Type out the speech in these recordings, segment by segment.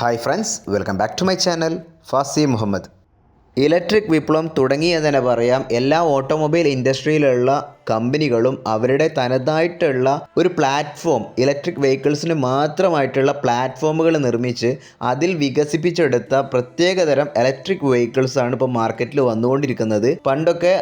Hi friends welcome back to my channel Fazi Muhammad electric വിപ്ലവം തുടങ്ങിയെന്ന് തന്നെ പറയാം. എല്ലാ ഓട്ടോമൊബൈൽ ഇൻഡസ്ട്രിയിലുള്ള കമ്പനികളും അവരുടെ തനതായിട്ടുള്ള ഒരു പ്ലാറ്റ്ഫോം ഇലക്ട്രിക് വെഹിക്കിൾസിന് മാത്രമായിട്ടുള്ള പ്ലാറ്റ്ഫോമുകൾ നിർമ്മിച്ച് അതിൽ വികസിപ്പിച്ചെടുത്ത പ്രത്യേകതരം ഇലക്ട്രിക് വെഹിക്കിൾസാണ് ഇപ്പോൾ മാർക്കറ്റിൽ വന്നുകൊണ്ടിരിക്കുന്നത്. പണ്ടൊക്കെ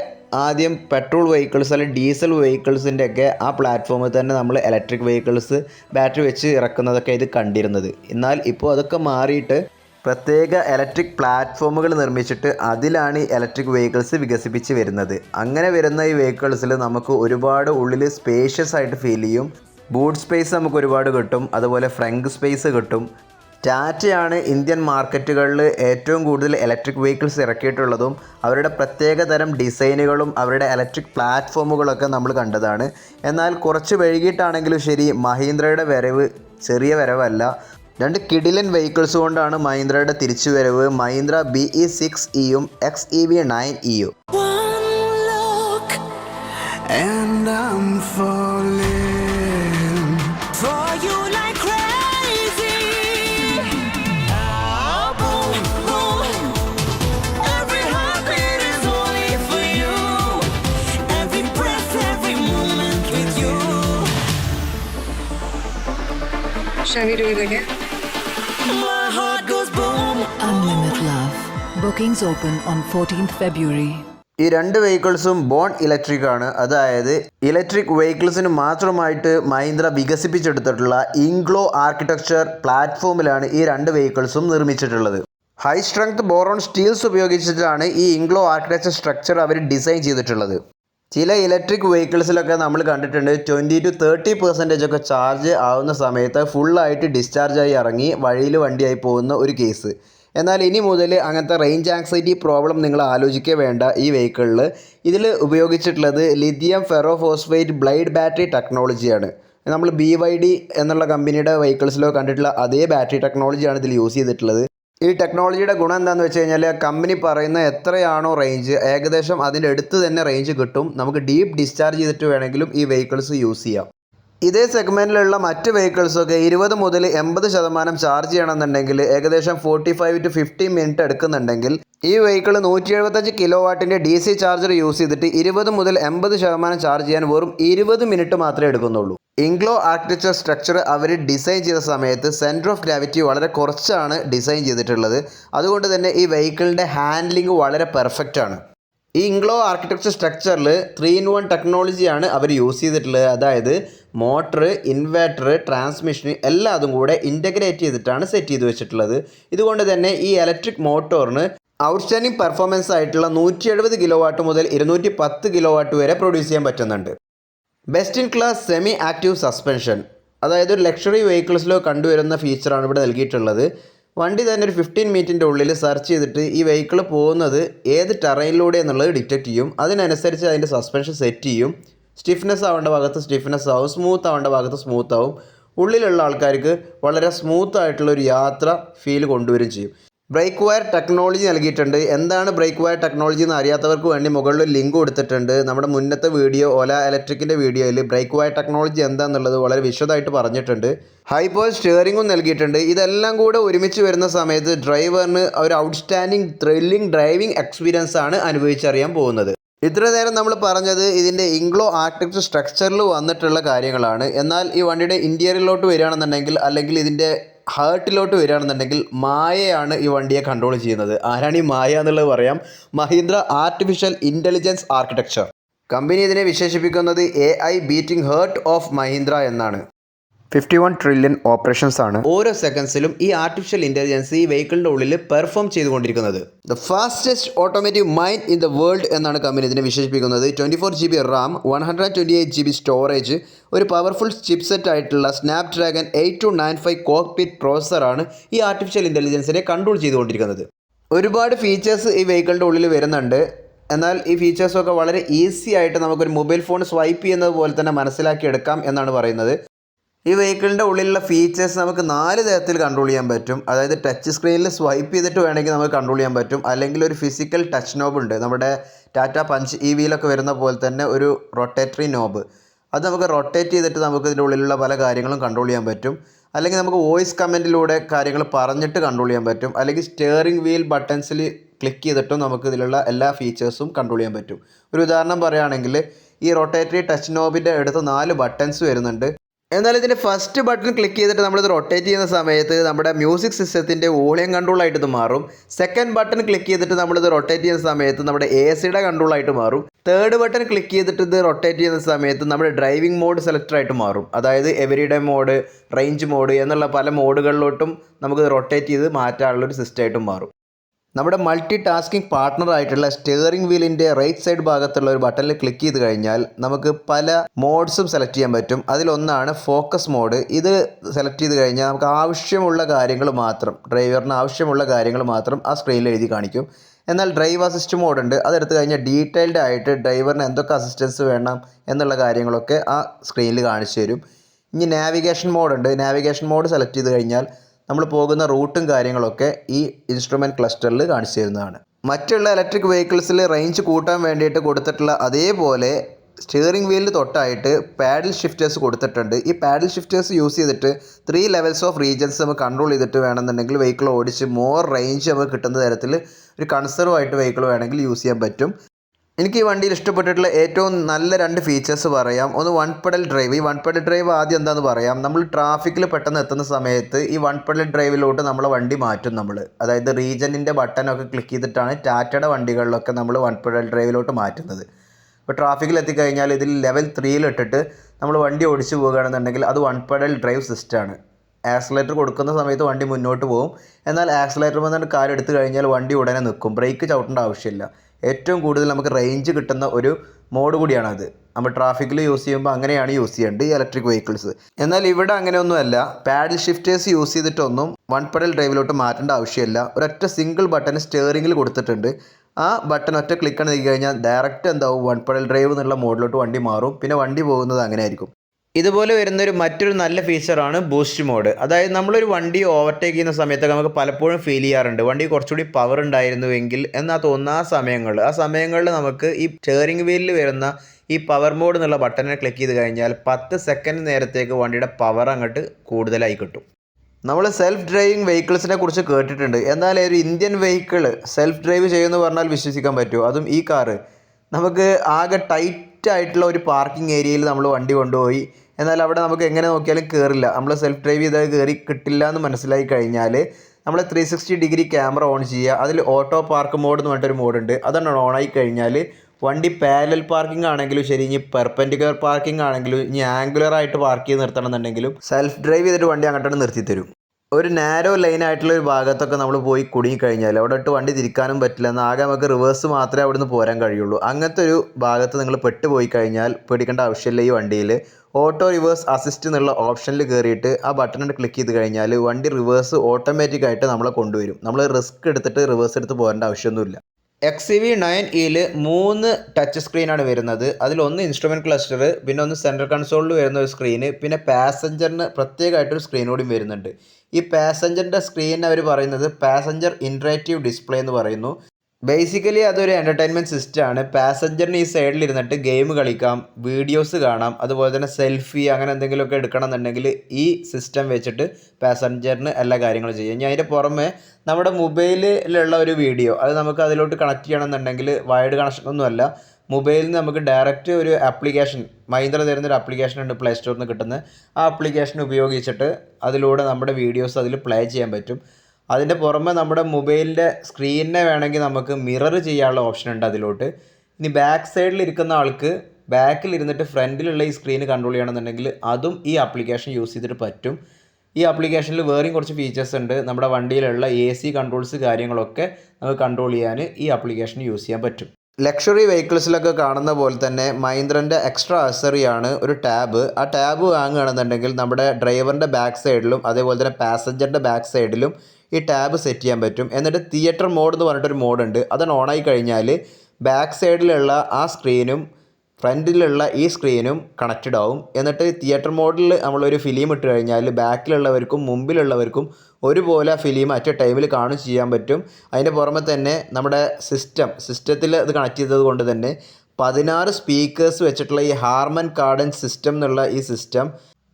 ആദ്യം പെട്രോൾ വെഹിക്കിൾസ് അല്ലെങ്കിൽ ഡീസൽ വെഹിക്കിൾസിന്റെ ഒക്കെ ആ പ്ലാറ്റ്ഫോമിൽ തന്നെ നമ്മൾ ഇലക്ട്രിക് വെഹിക്കിൾസ് ബാറ്ററി വെച്ച് ഇറക്കുന്നതൊക്കെ ഇത് കണ്ടിരുന്നത്. എന്നാൽ ഇപ്പോൾ അതൊക്കെ മാറിയിട്ട് പ്രത്യേക ഇലക്ട്രിക് പ്ലാറ്റ്ഫോമുകൾ നിർമ്മിച്ചിട്ട് അതിലാണ് ഇലക്ട്രിക് വെഹിക്കിൾസ് വികസിപ്പിച്ച് വരുന്നത്. അങ്ങനെ വരുന്ന ഈ വെഹിക്കിൾസിൽ നമുക്ക് ഒരുപാട് ഉള്ളിൽ സ്പേഷ്യസ് ആയിട്ട് ഫീൽ ചെയ്യും. ബൂട്ട് സ്പേസ് നമുക്ക് ഒരുപാട് കിട്ടും. അതുപോലെ ഫ്രങ്ക് സ്പേസ് കിട്ടും. ടാറ്റയാണ് ഇന്ത്യൻ മാർക്കറ്റുകളിൽ ഏറ്റവും കൂടുതൽ ഇലക്ട്രിക് വെഹിക്കിൾസ് ഇറക്കിയിട്ടുള്ളതും അവരുടെ പ്രത്യേക തരം ഡിസൈനുകളും അവരുടെ ഇലക്ട്രിക് പ്ലാറ്റ്ഫോമുകളൊക്കെ നമ്മൾ കണ്ടതാണ്. എന്നാൽ കുറച്ച് വൈകിട്ടാണെങ്കിലും ശരി മഹീന്ദ്രയുടെ വരവ് ചെറിയ വരവല്ല. രണ്ട് കിഡിലൻ വെഹിക്കിൾസ് കൊണ്ടാണ് മഹീന്ദ്രയുടെ തിരിച്ചുവരവ്. മഹീന്ദ്ര ബി ഇ സിക്സ് ഇയും എക്സ് ഇ വി നയൻ ഇയും One look, boom. Love. Bookings open on 14th February. ഈ രണ്ട് വെഹിക്കിൾസും ബോൺ ഇലക്ട്രിക് ആണ് അതായത് ഇലക്ട്രിക് വെഹിക്കിൾസിന് മാത്രമായിട്ട് മഹീന്ദ്ര വികസിപ്പിച്ചെടുത്തിട്ടുള്ള ഇംഗ്ലോ ആർക്കിടെക്ചർ പ്ലാറ്റ്ഫോമിലാണ് ഈ രണ്ട് വെഹിക്കിൾസും നിർമ്മിച്ചിട്ടുള്ളത് ഹൈ സ്ട്രെങ്ത് ബോറോൺ സ്റ്റീൽസ് ഉപയോഗിച്ചിട്ടാണ് ഈ ഇംഗ്ലോ ആർക്കിടെക്ചർ സ്ട്രക്ചർ അവർ ഡിസൈൻ ചെയ്തിട്ടുള്ളത് ചില ഇലക്ട്രിക് വെഹിക്കിൾസിലൊക്കെ നമ്മൾ കണ്ടിട്ടുണ്ട് ട്വന്റി ടു തേർട്ടി പെർസെന്റേജ് ഒക്കെ ചാർജ് ആവുന്ന സമയത്ത് ഫുള്ളായിട്ട് ഡിസ്ചാർജായി ഇറങ്ങി വഴിയിൽ വണ്ടിയായി പോകുന്ന ഒരു കേസ് എന്നാൽ ഇനി മുതൽ അങ്ങനത്തെ റേഞ്ച് ആങ്സൈറ്റി പ്രോബ്ലം നിങ്ങൾ ആലോചിക്കുക വേണ്ട ഈ വെഹിക്കിളിൽ ഇതിൽ ഉപയോഗിച്ചിട്ടുള്ളത് ലിഥിയം ഫെറോഫോസ്ഫേറ്റ് ബ്ലൈഡ് ബാറ്ററി ടെക്നോളജിയാണ് നമ്മൾ ബി വൈ ഡി എന്നുള്ള കമ്പനിയുടെ വെഹിക്കിൾസിലോ കണ്ടിട്ടുള്ള അതേ ബാറ്ററി ടെക്നോളജിയാണ് ഇതിൽ യൂസ് ചെയ്തിട്ടുള്ളത്. ഈ ടെക്നോളജിയുടെ ഗുണം എന്താണെന്ന് വെച്ച് കഴിഞ്ഞാൽ കമ്പനി പറയുന്ന എത്രയാണോ റേഞ്ച് ഏകദേശം അതിന്റെ അടുത്ത് തന്നെ റേഞ്ച് കിട്ടും. നമുക്ക് ഡീപ്പ് ഡിസ്ചാർജ് ചെയ്തിട്ട് വേണമെങ്കിലും ഈ വെഹിക്കിൾസ് യൂസ് ചെയ്യാം. ഇതേ സെഗ്മെന്റിലുള്ള മറ്റ് വെഹിക്കിൾസൊക്കെ ഇരുപത് മുതൽ എൺപത് ശതമാനം ചാർജ് ചെയ്യണമെന്നുണ്ടെങ്കിൽ ഏകദേശം forty five to fifty minute എടുക്കുന്നുണ്ടെങ്കിൽ ഈ വെഹിക്കിൾ നൂറ്റി എഴുപത്തഞ്ച് കിലോ വാട്ടിന്റെ ഡി സി ചാർജർ യൂസ് ചെയ്തിട്ട് ഇരുപത് മുതൽ എൺപത് ശതമാനം ചാർജ് ചെയ്യാൻ വെറും ഇരുപത് മിനിറ്റ് മാത്രമേ എടുക്കുന്നുള്ളൂ. ഇംഗ്ലോ ആർക്കിടെക്ചർ സ്ട്രക്ചർ അവർ ഡിസൈൻ ചെയ്ത സമയത്ത് സെന്റർ ഓഫ് ഗ്രാവിറ്റി വളരെ കുറച്ചാണ് ഡിസൈൻ ചെയ്തിട്ടുള്ളത്. അതുകൊണ്ട് തന്നെ ഈ വെഹിക്കിളിന്റെ ഹാൻഡ്ലിംഗ് വളരെ പെർഫെക്റ്റ് ആണ്. ഈ ഇംഗ്ലോ ആർക്കിടെക്ചർ സ്ട്രക്ചറിൽ ത്രീ ഇൻ വൺ ടെക്നോളജിയാണ് അവർ യൂസ് ചെയ്തിട്ടുള്ളത്. അതായത് മോട്ടർ ഇൻവേർട്ടർ ട്രാൻസ്മിഷൻ എല്ലാം അതും കൂടെ ഇന്റഗ്രേറ്റ് ചെയ്തിട്ടാണ് സെറ്റ് ചെയ്ത് വെച്ചിട്ടുള്ളത്. ഇതുകൊണ്ട് തന്നെ ഈ ഇലക്ട്രിക് മോട്ടോറിന് ഔട്ട്സ്റ്റാൻഡിംഗ് പെർഫോമൻസ് ആയിട്ടുള്ള നൂറ്റി എഴുപത് കിലോ വാട്ട് മുതൽ ഇരുന്നൂറ്റി പത്ത് കിലോ വാട്ട് വരെ പ്രൊഡ്യൂസ് ചെയ്യാൻ പറ്റുന്നുണ്ട്. Best in class semi active suspension അതായത് ഒരു ലക്ഷറി വെഹിക്കിൾസിലോ കണ്ടുവരുന്ന ഫീച്ചറാണ് ഇവിടെ നൽകിയിട്ടുള്ളത്. വണ്ടി തന്നെ ഒരു ഫിഫ്റ്റീൻ മിനിറ്റിന്റെ ഉള്ളിൽ സെർച്ച് ചെയ്തിട്ട് ഈ വെഹിക്കിൾ പോകുന്നത് ഏത് ടെറൈനിലൂടെ എന്നുള്ളത് ഡിറ്റക്റ്റ് ചെയ്യും. അതിനനുസരിച്ച് അതിന്റെ സസ്പെൻഷൻ സെറ്റ് ചെയ്യും. സ്റ്റിഫ്നെസ് ആവേണ്ട ഭാഗത്ത് സ്റ്റിഫ്നെസ് ആവും. സ്മൂത്ത് ആവേണ്ട ഭാഗത്ത് സ്മൂത്ത് ആവും. ഉള്ളിലുള്ള ആൾക്കാർക്ക് വളരെ സ്മൂത്ത് ആയിട്ടുള്ള ഒരു യാത്ര ഫീൽ കൊണ്ടുവരും ചെയ്യും. ബ്രേക്ക് വയർ ടെക്നോളജി നൽകിയിട്ടുണ്ട്. എന്താണ് ബ്രേക്ക് വയർ ടെക്നോളജി എന്ന് അറിയാത്തവർക്ക് വേണ്ടി മുകളിൽ ലിങ്ക് കൊടുത്തിട്ടുണ്ട്. നമ്മുടെ മുന്നത്തെ വീഡിയോ ഓല ഇലക്ട്രിക്കിന്റെ വീഡിയോയിൽ ബ്രേക്ക് വയർ ടെക്നോളജി എന്താണെന്നുള്ളത് വളരെ വിശദമായിട്ട് പറഞ്ഞിട്ടുണ്ട്. ഹൈ ഹൈപോൾ സ്റ്റിയറിംഗും നൽകിയിട്ടുണ്ട്. ഇതെല്ലാം കൂടെ ഒരുമിച്ച് വരുന്ന സമയത്ത് ഡ്രൈവറിന് ഒരു ഔട്ട്സ്റ്റാൻഡിങ് ത്രില്ലിംഗ് ഡ്രൈവിംഗ് എക്സ്പീരിയൻസ് ആണ് അനുഭവിച്ചറിയാൻ പോകുന്നത്. ഇത്ര നേരം നമ്മൾ പറഞ്ഞത് ഇതിന്റെ ഇംഗ്ലോ ആർക്കിടെക്ചർ സ്ട്രക്ചറിൽ വന്നിട്ടുള്ള കാര്യങ്ങളാണ്. എന്നാൽ ഈ വണ്ടിയുടെ ഇന്റീരിയറിലോട്ട് വരികയാണെന്നുണ്ടെങ്കിൽ അല്ലെങ്കിൽ ഇതിന്റെ ഹാർട്ടിലോട്ട് വരികയാണെന്നുണ്ടെങ്കിൽ മായയാണ് ഈ വണ്ടിയെ കൺട്രോൾ ചെയ്യുന്നത്. ആരാണ് ഈ മായ എന്നുള്ളത് പറയാം. Mahindra artificial intelligence architecture company ഇതിനെ വിശേഷിപ്പിക്കുന്നത് A I beating heart of Mahindra എന്നാണ്. ഫിഫ്റ്റി വൺ ട്രില്യൺ ഓപ്പറേഷൻസ് ആണ് ഓരോ സെക്കൻഡ്സിലും ഈ ആർട്ടിഫിഷ്യൽ ഇന്റലിജൻസ് ഈ വെഹിക്കിളിന്റെ ഉള്ളിൽ പെർഫോം ചെയ്തുകൊണ്ടിരിക്കുന്നത്. The fastest automotive mind in the world എന്നാണ് കമ്പനി ഇതിനെ വിശേഷിപ്പിക്കുന്നത്. Twenty four G B RAM one hundred eight G B storage ഒരു പവർഫുൾ ചിപ്സെറ്റ് ആയിട്ടുള്ള snapdragon eight two nine five cockpit ആണ് ഈ ആർട്ടിഫിഷ്യൽ ഇന്റലിജൻസിനെ കൺട്രോൾ ചെയ്തുകൊണ്ടിരിക്കുന്നത്. ഒരുപാട് ഫീച്ചേഴ്സ് ഈ വെഹിക്കിളിന്റെ ഉള്ളിൽ വരുന്നുണ്ട്. എന്നാൽ ഈ ഫീച്ചേഴ്സൊക്കെ വളരെ ഈസി ആയിട്ട് നമുക്കൊരു മൊബൈൽ ഫോൺ സ്വൈപ്പ് ചെയ്യുന്നത് പോലെ തന്നെ മനസ്സിലാക്കിയെടുക്കാം എന്നാണ് പറയുന്നത്. ഈ വെഹിക്കിളിന്റെ ഉള്ളിലുള്ള ഫീച്ചേഴ്സ് നമുക്ക് നാല് തരത്തിൽ കൺട്രോൾ ചെയ്യാൻ പറ്റും. അതായത് ടച്ച് സ്ക്രീനിൽ സ്വൈപ്പ് ചെയ്തിട്ട് വേണമെങ്കിൽ നമുക്ക് കൺട്രോൾ ചെയ്യാൻ പറ്റും. അല്ലെങ്കിൽ ഒരു ഫിസിക്കൽ ടച്ച് നോബ് ഉണ്ട്. നമ്മുടെ ടാറ്റ പഞ്ച് ഇ വിയിലൊക്കെ വരുന്ന പോലെ തന്നെ ഒരു റൊട്ടേറ്ററി നോബ് അത് നമുക്ക് റൊട്ടേറ്റ് ചെയ്തിട്ട് നമുക്ക് ഇതിന്റെ ഉള്ളിലുള്ള പല കാര്യങ്ങളും കൺട്രോൾ ചെയ്യാൻ പറ്റും. അല്ലെങ്കിൽ നമുക്ക് വോയിസ് കമന്റിലൂടെ കാര്യങ്ങൾ പറഞ്ഞിട്ട് കൺട്രോൾ ചെയ്യാൻ പറ്റും. അല്ലെങ്കിൽ സ്റ്റിയറിംഗ് വീൽ ബട്ടൺസിൽ ക്ലിക്ക് ചെയ്തിട്ടും നമുക്ക് ഇതിലുള്ള എല്ലാ ഫീച്ചേഴ്സും കൺട്രോൾ ചെയ്യാൻ പറ്റും. ഒരു ഉദാഹരണം പറയുകയാണെങ്കിൽ ഈ റൊട്ടേറ്ററി ടച്ച് നോബിന്റെ അടുത്ത് നാല് ബട്ടൺസ് വരുന്നുണ്ട്. എന്നാൽ ഇതിന്റെ ഫസ്റ്റ് ബട്ടൺ ക്ലിക്ക് ചെയ്തിട്ട് നമ്മളിത് റൊട്ടേറ്റ് ചെയ്യുന്ന സമയത്ത് നമ്മുടെ മ്യൂസിക് സിസ്റ്റത്തിന്റെ വോളിയം കൺട്രോളായിട്ട് ഇത് മാറും. സെക്കൻഡ് ബട്ടൺ ക്ലിക്ക് ചെയ്തിട്ട് നമ്മളിത് റൊട്ടേറ്റ് ചെയ്യുന്ന സമയത്ത് നമ്മുടെ എ സിയുടെ കൺട്രോളായിട്ട് മാറും. തേർഡ് ബട്ടൺ ക്ലിക്ക് ചെയ്തിട്ട് ഇത് റൊട്ടേറ്റ് ചെയ്യുന്ന സമയത്ത് നമ്മുടെ ഡ്രൈവിംഗ് മോഡ് സെലക്ടർ ആയിട്ട് മാറും. അതായത് എവരിഡേ മോഡ് റേഞ്ച് മോഡ് എന്നുള്ള പല മോഡുകളിലോട്ടും നമുക്ക് റൊട്ടേറ്റ് ചെയ്ത് മാറ്റാനുള്ളൊരു സിസ്റ്റമായിട്ടും മാറും. നമ്മുടെ മൾട്ടി ടാസ്കിംഗ് പാർട്ണർ ആയിട്ടുള്ള സ്റ്റിയറിംഗ് വീലിന്റെ റൈറ്റ് സൈഡ് ഭാഗത്തുള്ള ഒരു ബട്ടണിൽ ക്ലിക്ക് ചെയ്ത് കഴിഞ്ഞാൽ നമുക്ക് പല മോഡ്സും സെലക്ട് ചെയ്യാൻ പറ്റും. അതിലൊന്നാണ് ഫോക്കസ് മോഡ് ഇത് സെലക്ട് ചെയ്ത് കഴിഞ്ഞാൽ നമുക്ക് ആവശ്യമുള്ള കാര്യങ്ങൾ മാത്രം ഡ്രൈവറിന് ആവശ്യമുള്ള കാര്യങ്ങൾ മാത്രം ആ സ്ക്രീനിൽ എഴുതി കാണിക്കും. എന്നാൽ ഡ്രൈവ് അസിസ്റ്റ് മോഡ് ഉണ്ട്. അതെടുത്ത് കഴിഞ്ഞാൽ ഡീറ്റെയിൽഡ് ആയിട്ട് ഡ്രൈവറിന് എന്തൊക്കെ അസിസ്റ്റൻസ് വേണം എന്നുള്ള കാര്യങ്ങളൊക്കെ ആ സ്ക്രീനിൽ കാണിച്ചു തരും. ഇനി നാവിഗേഷൻ മോഡ് ഉണ്ട്. നാവിഗേഷൻ മോഡ് സെലക്ട് ചെയ്ത് കഴിഞ്ഞാൽ നമ്മൾ പോകുന്ന റൂട്ടും കാര്യങ്ങളൊക്കെ ഈ ഇൻസ്ട്രുമെന്റ് ക്ലസ്റ്ററിൽ കാണിച്ചു തരുന്നതാണ്. മറ്റുള്ള ഇലക്ട്രിക് വെഹിക്കിൾസിൽ റേഞ്ച് കൂട്ടാൻ വേണ്ടിയിട്ട് കൊടുത്തിട്ടുള്ള അതേപോലെ സ്റ്റിയറിംഗ് വീലിന് തൊട്ടായിട്ട് പാഡിൽ ഷിഫ്റ്റേഴ്സ് കൊടുത്തിട്ടുണ്ട്. ഈ പാഡിൽ ഷിഫ്റ്റേഴ്സ് യൂസ് ചെയ്തിട്ട് ത്രീ ലെവൽസ് ഓഫ് റീജൻസ് നമുക്ക് കൺട്രോൾ ചെയ്തിട്ട് വേണമെന്നുണ്ടെങ്കിൽ വെഹിക്കിൾ ഓടിച്ച് മോർ റേഞ്ച് നമുക്ക് കിട്ടുന്ന തരത്തിൽ ഒരു കൺസർവ് ആയിട്ട് വെഹിക്കിൾ വേണമെങ്കിൽ യൂസ് ചെയ്യാൻ പറ്റും. എനിക്ക് ഈ വണ്ടിയിൽ ഇഷ്ടപ്പെട്ടിട്ടുള്ള ഏറ്റവും നല്ല രണ്ട് ഫീച്ചേഴ്സ് പറയാം. ഒന്ന് വൺ പെഡൽ ഡ്രൈവ് ഈ വൺ പെഡൽ ഡ്രൈവ് ആദ്യം എന്താണെന്ന് പറയാം. നമ്മൾ ട്രാഫിക്കിൽ പെട്ടെന്ന് എത്തുന്ന സമയത്ത് ഈ വൺ പെഡൽ ഡ്രൈവിലോട്ട് നമ്മൾ വണ്ടി മാറ്റും നമ്മൾ അതായത് റീജനിന്റെ ബട്ടനൊക്കെ ക്ലിക്ക് ചെയ്തിട്ടാണ് ടാറ്റയുടെ വണ്ടികളിലൊക്കെ നമ്മൾ വൺ പെഡൽ ഡ്രൈവിലോട്ട് മാറ്റുന്നത് ഇപ്പോൾ ട്രാഫിക്കിൽ എത്തിക്കഴിഞ്ഞാൽ ഇതിൽ ലെവൽ ത്രീയിലിട്ടിട്ട് നമ്മൾ വണ്ടി ഓടിച്ചു പോകുകയാണെന്നുണ്ടെങ്കിൽ അത് വൺ പെഡൽ ഡ്രൈവ് സിസ്റ്റമാണ് ആക്സിലേറ്റർ കൊടുക്കുന്ന സമയത്ത് വണ്ടി മുന്നോട്ട് പോകും എന്നാൽ ആക്സിലേറ്റർ വന്നിട്ട് കാലെടുത്ത് കഴിഞ്ഞാൽ വണ്ടി ഉടനെ നിൽക്കും. ബ്രേക്ക് ചവിട്ടേണ്ട ആവശ്യമില്ല. ഏറ്റവും കൂടുതൽ നമുക്ക് റേഞ്ച് കിട്ടുന്ന ഒരു മോഡ് കൂടിയാണത്. നമ്മൾ ട്രാഫിക്കിൽ യൂസ് ചെയ്യുമ്പോൾ അങ്ങനെയാണ് യൂസ് ചെയ്യേണ്ടത് ഈ ഇലക്ട്രിക് വെഹിക്കിൾസ് എന്നാൽ ഇവിടെ അങ്ങനെയൊന്നുമല്ല. പാഡിൽ ഷിഫ്റ്റേഴ്സ് യൂസ് ചെയ്തിട്ടൊന്നും വൺ പെഡൽ ഡ്രൈവിലോട്ട് മാറ്റേണ്ട ആവശ്യമില്ല. ഒരൊറ്റ സിംഗിൾ ബട്ടൺ സ്റ്റിയറിംഗിൽ കൊടുത്തിട്ടുണ്ട്. ആ ബട്ടൺ ഒറ്റ ക്ലിക്ക് ആണ് കഴിഞ്ഞാൽ ഡയറക്റ്റ് എന്താവും? വൺ പെഡൽ ഡ്രൈവ് എന്നുള്ള മോഡിലോട്ട് വണ്ടി മാറും. പിന്നെ വണ്ടി പോകുന്നത് അങ്ങനെ ആയിരിക്കും ഇതുപോലെ വരുന്നൊരു മറ്റൊരു നല്ല ഫീച്ചറാണ് ബൂസ്റ്റ് മോഡ് അതായത് നമ്മളൊരു വണ്ടി ഓവർടേക്ക് ചെയ്യുന്ന സമയത്തൊക്കെ നമുക്ക് പലപ്പോഴും ഫീൽ ചെയ്യാറുണ്ട്. വണ്ടി കുറച്ചുകൂടി പവർ ഉണ്ടായിരുന്നുവെങ്കിൽ എന്നാ തോന്നുന്ന ആ സമയങ്ങളിൽ. ആ സമയങ്ങളിൽ നമുക്ക് ഈ സ്റ്റിയറിംഗ് വീലിൽ വരുന്ന ഈ പവർ മോഡ് എന്നുള്ള ബട്ടനെ ക്ലിക്ക് ചെയ്ത് കഴിഞ്ഞാൽ പത്ത് സെക്കൻഡ് നേരത്തേക്ക് വണ്ടിയുടെ പവർ അങ്ങോട്ട് കൂടുതലായി കിട്ടും. നമ്മൾ സെൽഫ് ഡ്രൈവിംഗ് വെഹിക്കിൾസിനെ കുറിച്ച് കേട്ടിട്ടുണ്ട്. എന്നാൽ ഒരു ഇന്ത്യൻ വെഹിക്കിൾ സെൽഫ് ഡ്രൈവ് ചെയ്യുമെന്ന് പറഞ്ഞാൽ വിശ്വസിക്കാൻ പറ്റുമോ അതും ഈ കാറ് നമുക്ക് ആകെ ടൈറ്റ് ആയിട്ടുള്ള ഒരു പാർക്കിംഗ് ഏരിയയിൽ നമ്മൾ വണ്ടി കൊണ്ടുപോയി. എന്നാൽ അവിടെ നമുക്ക് എങ്ങനെ നോക്കിയാലും കയറില്ല നമ്മൾ സെൽഫ് ഡ്രൈവ് ചെയ്താൽ കയറി കിട്ടില്ല എന്ന് മനസ്സിലായി കഴിഞ്ഞാൽ നമ്മൾ three sixty degree camera on ചെയ്യുക. അതിൽ ഓട്ടോ പാർക്ക് മോഡ് എന്ന് പറഞ്ഞിട്ടൊരു മോഡുണ്ട് അതാണ് ഓൺ ആയി കഴിഞ്ഞാൽ വണ്ടി പാരലൽ പാർക്കിംഗ് ആണെങ്കിലും ശരി ഇനി പെർപെൻഡിക്കുലർ പാർക്കിംഗ് ആണെങ്കിലും ഇനി ആംഗുലർ ആയിട്ട് പാർക്ക് ചെയ്ത് നിർത്തണം എന്നുണ്ടെങ്കിലും സെൽഫ് ഡ്രൈവ് ചെയ്തിട്ട് വണ്ടി അങ്ങോട്ടാണ് നിർത്തി തരും ഒരു നാരോ ലൈൻ ആയിട്ടുള്ള ഒരു ഭാഗത്തൊക്കെ നമ്മൾ പോയി കുടുങ്ങിക്കഴിഞ്ഞാൽ അവിടെ ഇട്ട് വണ്ടി തിരിക്കാനും പറ്റില്ല. എന്നാൽ ആകെ നമുക്ക് റിവേഴ്സ് മാത്രമേ അവിടെ നിന്ന് പോരാൻ കഴിയുള്ളൂ. അങ്ങനത്തെ ഒരു ഭാഗത്ത് നിങ്ങൾ പെട്ടുപോയി കഴിഞ്ഞാൽ പേടിക്കേണ്ട ആവശ്യമില്ല ഈ വണ്ടിയിൽ ഓട്ടോ റിവേഴ്സ് അസിസ്റ്റ് എന്നുള്ള ഓപ്ഷനിൽ കയറിയിട്ട് ആ ബട്ടൺ ക്ലിക്ക് ചെയ്ത് കഴിഞ്ഞാൽ വണ്ടി റിവേഴ്സ് ഓട്ടോമാറ്റിക്കായിട്ട് നമ്മളെ കൊണ്ടുവരും. നമ്മൾ റിസ്ക് എടുത്തിട്ട് റിവേഴ്സ് എടുത്ത് പോരേണ്ട ആവശ്യമൊന്നുമില്ല. എക്സ് വി നയൻ ഇയിൽ മൂന്ന് ടച്ച് സ്ക്രീനാണ് വരുന്നത്. അതിലൊന്ന് ഇൻസ്ട്രുമെന്റ് ക്ലസ്റ്റർ പിന്നെ ഒന്ന് സെൻട്രൽ കൺസോളിൽ വരുന്ന ഒരു സ്ക്രീന് പിന്നെ പാസഞ്ചറിന് പ്രത്യേകമായിട്ടൊരു സ്ക്രീൻ കൂടിയും വരുന്നുണ്ട്. ഈ പാസഞ്ചറിന്റെ സ്ക്രീൻ അവർ പറയുന്നത് പാസഞ്ചർ ഇൻട്രാക്റ്റീവ് ഡിസ്പ്ലേ എന്ന് പറയുന്നു. ബേസിക്കലി അതൊരു എന്റർടൈൻമെന്റ് സിസ്റ്റമാണ് പാസഞ്ചറിന് ഈ സൈഡിൽ ഇരുന്നിട്ട് ഗെയിം കളിക്കാം വീഡിയോസ് കാണാം അതുപോലെ തന്നെ സെൽഫി അങ്ങനെ എന്തെങ്കിലുമൊക്കെ എടുക്കണം എന്നുണ്ടെങ്കിൽ ഈ സിസ്റ്റം വെച്ചിട്ട് പാസഞ്ചറിന് എല്ലാ കാര്യങ്ങളും ചെയ്യാം. ഇനി അതിന്റെ പുറമെ നമ്മുടെ മൊബൈലിലുള്ള ഒരു വീഡിയോ അത് നമുക്ക് അതിലോട്ട് കണക്ട് ചെയ്യണമെന്നുണ്ടെങ്കിൽ വയർഡ് കണക്ഷൻ ഒന്നുമല്ല മൊബൈലിൽ നമുക്ക് ഡയറക്റ്റ് ഒരു ആപ്ലിക്കേഷൻ മഹീന്ദ്ര തരുന്ന ഒരു ആപ്ലിക്കേഷൻ ഉണ്ട് പ്ലേ സ്റ്റോറിൽ നിന്ന് കിട്ടുന്ന ആ ആപ്ലിക്കേഷൻ ഉപയോഗിച്ചിട്ട് അതിലൂടെ നമ്മുടെ വീഡിയോസ് അതിൽ പ്ലേ ചെയ്യാൻ പറ്റും. അതിന്റെ പുറമെ നമ്മുടെ മൊബൈലിന്റെ സ്ക്രീനിനെ വേണമെങ്കിൽ നമുക്ക് മിറർ ചെയ്യാനുള്ള ഓപ്ഷൻ ഉണ്ട് അതിലോട്ട്. ഇനി ബാക്ക് സൈഡിൽ ഇരിക്കുന്ന ആൾക്ക് ബാക്കിൽ ഇരുന്നിട്ട് ഫ്രണ്ടിലുള്ള ഈ സ്ക്രീൻ കൺട്രോൾ ചെയ്യണമെന്നുണ്ടെങ്കിൽ അതും ഈ ആപ്ലിക്കേഷൻ യൂസ് ചെയ്തിട്ട് പറ്റും. ഈ ആപ്ലിക്കേഷനിൽ വേറെയും കുറച്ച് ഫീച്ചേഴ്സ് ഉണ്ട്. നമ്മുടെ വണ്ടിയിലുള്ള എ സി കൺട്രോൾസ് കാര്യങ്ങളൊക്കെ നമുക്ക് കൺട്രോൾ ചെയ്യാൻ ഈ ആപ്ലിക്കേഷൻ യൂസ് ചെയ്യാൻ പറ്റും. ലക്ഷറി വെഹിക്കിൾസിലൊക്കെ കാണുന്ന പോലെ തന്നെ മഹീന്ദ്രന്റെ എക്സ്ട്രാ അസറിയാണ് ഒരു ടാബ്. ആ ടാബ് വാങ്ങുകയാണെന്നുണ്ടെങ്കിൽ നമ്മുടെ ഡ്രൈവറിന്റെ ബാക്ക് സൈഡിലും അതേപോലെ തന്നെ പാസഞ്ചറിന്റെ ബാക്ക് സൈഡിലും ഈ ടാബ് സെറ്റ് ചെയ്യാൻ പറ്റും. എന്നിട്ട് തിയേറ്റർ മോഡ് എന്ന് പറഞ്ഞിട്ടൊരു മോഡുണ്ട്. അതാണ് ഓണായി കഴിഞ്ഞാൽ ബാക്ക് സൈഡിലുള്ള ആ സ്ക്രീനും ഫ്രണ്ടിലുള്ള ഈ സ്ക്രീനും കണക്റ്റഡ് ആവും. എന്നിട്ട് തിയേറ്റർ മോഡിൽ നമ്മളൊരു ഫിലിം ഇട്ട് കഴിഞ്ഞാൽ ബാക്കിലുള്ളവർക്കും മുമ്പിലുള്ളവർക്കും ഒരുപോലെ ആ ഫിലിം അറ്റ് എ ടൈമിൽ കാണും ചെയ്യാൻ പറ്റും. അതിന്റെ പുറമെ തന്നെ നമ്മുടെ സിസ്റ്റം സിസ്റ്റത്തിൽ ഇത് കണക്ട് ചെയ്തത് കൊണ്ട് തന്നെ പതിനാറ് സ്പീക്കേഴ്സ് വെച്ചിട്ടുള്ള ഈ ഹാർമൻ കാർഡൻ സിസ്റ്റം എന്നുള്ള ഈ സിസ്റ്റം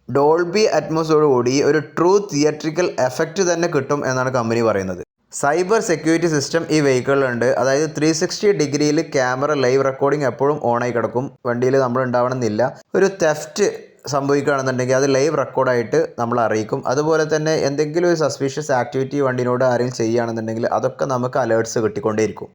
ഡോൾബി അറ്റ്മോസോടുകൂടി ഒരു ട്രൂ തിയേറ്ററിക്കൽ എഫക്റ്റ് തന്നെ കിട്ടും എന്നാണ് കമ്പനി പറയുന്നത്. സൈബർ സെക്യൂരിറ്റി സിസ്റ്റം ഈ വെഹിക്കിളിലുണ്ട്. അതായത് ത്രീ സിക്സ്റ്റി ഡിഗ്രിയിൽ ക്യാമറ ലൈവ് റെക്കോർഡിംഗ് എപ്പോഴും ഓണായി കിടക്കും. വണ്ടിയിൽ നമ്മൾ ഉണ്ടാവണമെന്നില്ല. ഒരു തെഫ്റ്റ് സംഭവിക്കുകയാണെന്നുണ്ടെങ്കിൽ അത് ലൈവ് റെക്കോർഡായിട്ട് നമ്മൾ അറിയിക്കും. അതുപോലെ തന്നെ എന്തെങ്കിലും ഒരു സസ്പീഷ്യസ് ആക്ടിവിറ്റി വണ്ടിനോട് ആരെങ്കിലും ചെയ്യുകയാണെന്നുണ്ടെങ്കിൽ അതൊക്കെ നമുക്ക് alerts കിട്ടിക്കൊണ്ടേയിരിക്കും.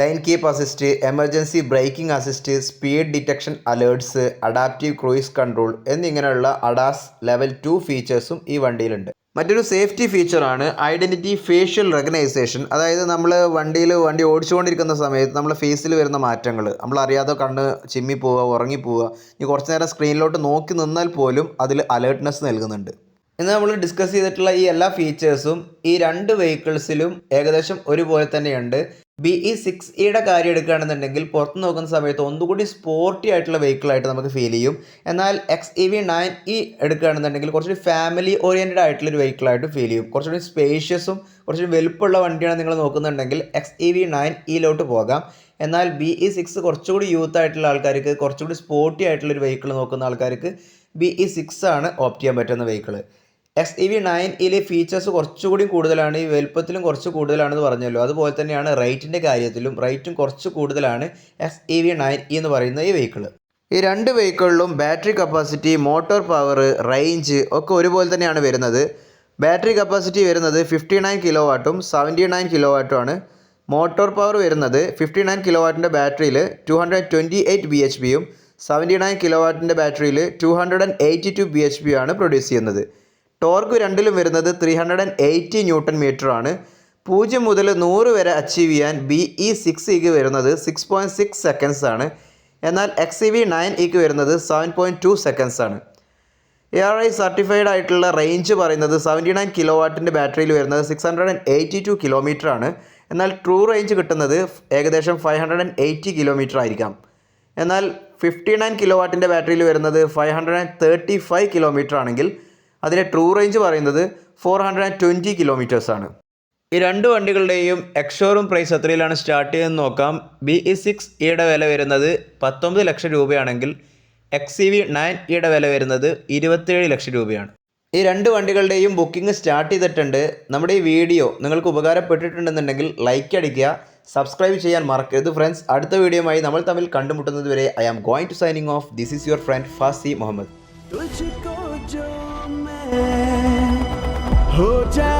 Lane keep assist emergency braking assist speed detection alerts adaptive cruise control എന്നിങ്ങനെയുള്ള അഡാസ് ലെവൽ ടു ഫീച്ചേഴ്സും ഈ വണ്ടിയിലുണ്ട്. മറ്റൊരു സേഫ്റ്റി ഫീച്ചറാണ് ഐഡന്റിറ്റി ഫേഷ്യൽ റെക്കഗ്നൈസേഷൻ അതായത് നമ്മൾ വണ്ടിയിൽ വണ്ടി ഓടിച്ചുകൊണ്ടിരിക്കുന്ന സമയത്ത് നമ്മളെ ഫേസിൽ വരുന്ന മാറ്റങ്ങൾ നമ്മൾ അറിയാതെ കണ്ണ് ചിമ്മി പോവുക ഉറങ്ങി പോവുക. ഇനി കുറച്ച് നേരം സ്ക്രീനിലോട്ട് നോക്കി നിന്നാൽ പോലും അതിൽ അലേർട്ട്നെസ് നൽകുന്നുണ്ട്. ഇന്ന് നമ്മൾ ഡിസ്കസ് ചെയ്തിട്ടുള്ള ഈ എല്ലാ ഫീച്ചേഴ്സും ഈ രണ്ട് വെഹിക്കിൾസിലും ഏകദേശം ഒരുപോലെ തന്നെയുണ്ട്. ബി ഇ സിക്സ് ഇയുടെ കാര്യം എടുക്കുകയാണെന്നുണ്ടെങ്കിൽ പുറത്ത് നോക്കുന്ന സമയത്ത് ഒന്നുകൂടി സ്പോർട്ടി ആയിട്ടുള്ള വെഹിക്കിളായിട്ട് നമുക്ക് ഫീൽ ചെയ്യും. എന്നാൽ X E V nine E എടുക്കുകയാണെന്നുണ്ടെങ്കിൽ കുറച്ചുകൂടി ഫാമിലി ഓറിയന്റഡ് ആയിട്ടുള്ള ഒരു വെഹിക്കിളായിട്ട് ഫീൽ ചെയ്യും. കുറച്ചുകൂടി സ്പേഷ്യസും കുറച്ചുകൂടി വലുപ്പമുള്ള വണ്ടിയാണ് നിങ്ങൾ നോക്കുന്നുണ്ടെങ്കിൽ എക്സ് ഇ വി നയൻ ഇയിലോട്ട് പോകാം. എന്നാൽ ബി ഇ സിക്സ് കുറച്ചുകൂടി യൂത്ത് ആയിട്ടുള്ള ആൾക്കാർക്ക് കുറച്ചുകൂടി സ്പോർട്ടി ആയിട്ടുള്ള ഒരു വെഹിക്കിൾ നോക്കുന്ന ആൾക്കാർക്ക് ബി ഇ സിക്സ് ആണ് ഓപ്റ്റ് ചെയ്യാൻ പറ്റുന്ന vehicle X E V nine ഇതിലെ ഫീച്ചേഴ്സ് കുറച്ചുകൂടി കൂടുതലാണ് ഈ വലുപ്പത്തിലും കുറച്ച് കൂടുതലാണെന്ന് പറഞ്ഞല്ലോ. അതുപോലെ തന്നെയാണ് റേറ്റിന്റെ കാര്യത്തിലും റേറ്റും കുറച്ച് കൂടുതലാണ് എക്സ് ഇ വി നയൻ എന്ന് പറയുന്ന ഈ വെഹിക്കിൾ ഈ രണ്ട് വെഹിക്കിളിലും battery capacity motor power range ഒക്കെ ഒരുപോലെ തന്നെയാണ് വരുന്നത്. ബാറ്ററി കപ്പാസിറ്റി വരുന്നത് ഫിഫ്റ്റി നയൻ കിലോ വാട്ടും സെവന്റി നയൻ കിലോ വാട്ടും ആണ്. മോട്ടോർ പവർ വരുന്നത് ഫിഫ്റ്റി നയൻ കിലോ വാട്ടിന്റെ ബാറ്ററിയിൽ two hundred twenty eight B H പിയും സെവന്റി നയൻ കിലോ വാട്ടിന്റെ ബാറ്ററിയിൽ two hundred and eighty two B H P ആണ് പ്രൊഡ്യൂസ് ചെയ്യുന്നത്. ടോർക്ക് രണ്ടിലും വരുന്നത് three hundred and eighty newton metre ആണ് പൂജ്യം മുതൽ നൂറ് വരെ അച്ചീവ് ചെയ്യാൻ ബി ഇ സിക്സ് ഇക്ക് വരുന്നത് സിക്സ് പോയിന്റ് സിക്സ് സെക്കൻഡ്സ് ആണ്. എന്നാൽ എക്സ് ഇ വി നയൻ ഇക്ക് വരുന്നത് സെവൻ പോയിന്റ് ടു സെക്കൻഡ്സ് ആണ്. എ ആർ ഐ സർട്ടിഫൈഡ് ആയിട്ടുള്ള റേഞ്ച് പറയുന്നത് സെവന്റി നയൻ കിലോ വാട്ടിന്റെ ബാറ്ററിയിൽ വരുന്നത് six hundred and eighty two kilometre ആണ്. എന്നാൽ ട്രൂ റേഞ്ച് കിട്ടുന്നത് ഏകദേശം five hundred and eighty kilometre ആയിരിക്കാം. എന്നാൽ ഫിഫ്റ്റി നയൻ കിലോ വാട്ടിന്റെ ബാറ്ററിയിൽ വരുന്നത് five hundred and thirty five kilometre ആണെങ്കിൽ അതിന്റെ ട്രൂ റേഞ്ച് പറയുന്നത് four hundred and twenty kilometres ആണ്. ഈ രണ്ട് വണ്ടികളുടെയും എക്സോറും പ്രൈസ് എത്രയിലാണ് സ്റ്റാർട്ട് ചെയ്തെന്ന് നോക്കാം. ബി ഇ സിക്സ് ഇയുടെ വില വരുന്നത് പത്തൊമ്പത് ലക്ഷം രൂപയാണെങ്കിൽ എക്സ് സി വി നയൻ ഇയുടെ വില വരുന്നത് ഇരുപത്തേഴ് ലക്ഷം രൂപയാണ്. ഈ രണ്ട് വണ്ടികളുടെയും ബുക്കിംഗ് സ്റ്റാർട്ട് ചെയ്തിട്ടുണ്ട്. നമ്മുടെ ഈ വീഡിയോ നിങ്ങൾക്ക് ഉപകാരപ്പെട്ടിട്ടുണ്ടെന്നുണ്ടെങ്കിൽ ലൈക്ക് അടിക്കുക സബ്സ്ക്രൈബ് ചെയ്യാൻ മറക്കരുത് ഫ്രണ്ട്സ് അടുത്ത വീഡിയോയുമായി നമ്മൾ തമ്മിൽ കണ്ടുമുട്ടുന്നത് വരെ I am going to signing off this is your friend Fasi Muhammad हो जा